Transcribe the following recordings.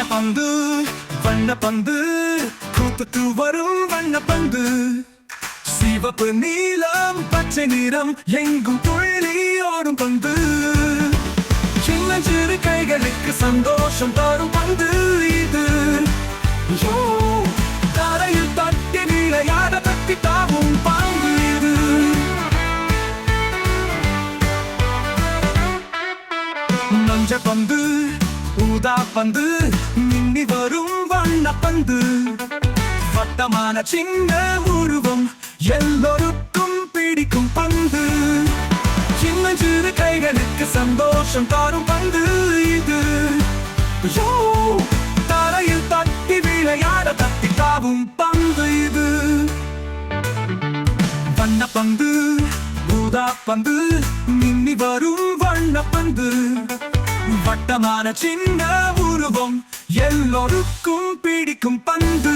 வண்ண பந்து வண்ண பந்து. கூத்துட்டு வரும் வண்ண பந்து. சிவப்பு நீலம் பச்சை நிறம் எங்கும் துள்ளி ஓடும் பந்து. சின்ன சிறு கைகளுக்கு சந்தோஷம் தரும் பந்து. ஊதா பந்து மின்னி வரும் வண்ண பந்து. வட்டமான சின்ன உருவம் எல்லோருக்கும் பிடிக்கும் பந்து. சின்ன சிறு கைகளுக்கு சந்தோஷம் தரும் பந்து இது. தரையில் தட்டி விளையாட தட்டி தாவும் பந்து இது. வண்ண பந்து ஊதா பந்து மின்னி வரும் வண்ண பந்து. வட்டமான சின்ன உருவம் எல்லோருக்கும் பிடிக்கும் பந்து.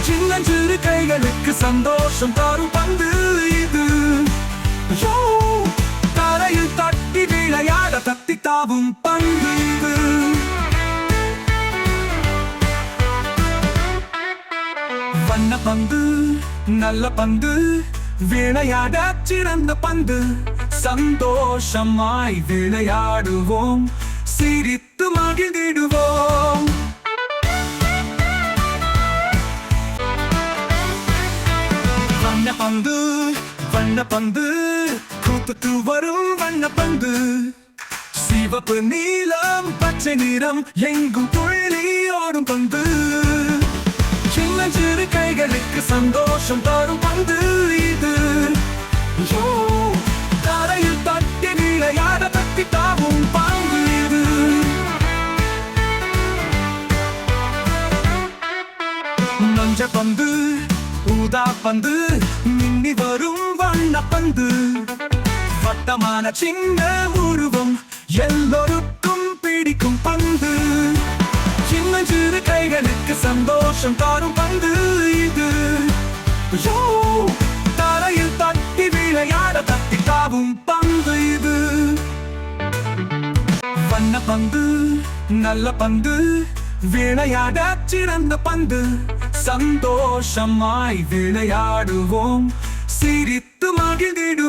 சின்ன சிறு கைகளுக்கு சந்தோஷம் தரும் பந்து இது. தரையில் தட்டி விளையாட தத்தி தாவும் பந்து இது. வண்ண பந்து நல்ல பந்து விளையாட சிறந்த பந்து. சந்தோஷமாய் விளையாடுவோம். சிரித்து மகிழ்ந்திடுவோம். வண்ண பந்து வண்ண பந்து கூத்துட்டு வரும் வண்ண பந்து. சிவப்பு நீளம் பச்சை நிறம் எங்கும் துள்ளி ஓடும் பந்து. சின்ன சிறு கைகளுக்கு சந்தோஷம் தரும் பந்து இது. மஞ்ச பந்து ஊதா பந்து மின்னி வரும் வண்ண பந்து. வட்டமான சின்ன உருவம் எல்லோருக்கும் பிடிக்கும் பந்து. சின்ன சிறு கைகளுக்கு சந்தோஷம் தரும் பந்து இது. தலையில் தட்டி விளையாட தட்டி தாவும் பந்து இது. வண்ண பந்து நல்ல பந்து விளையாட சிறந்த பந்து. சந்தோஷமாய் விளையாடுவோம். சிரித்து மகிழ்ந்திடுவோம்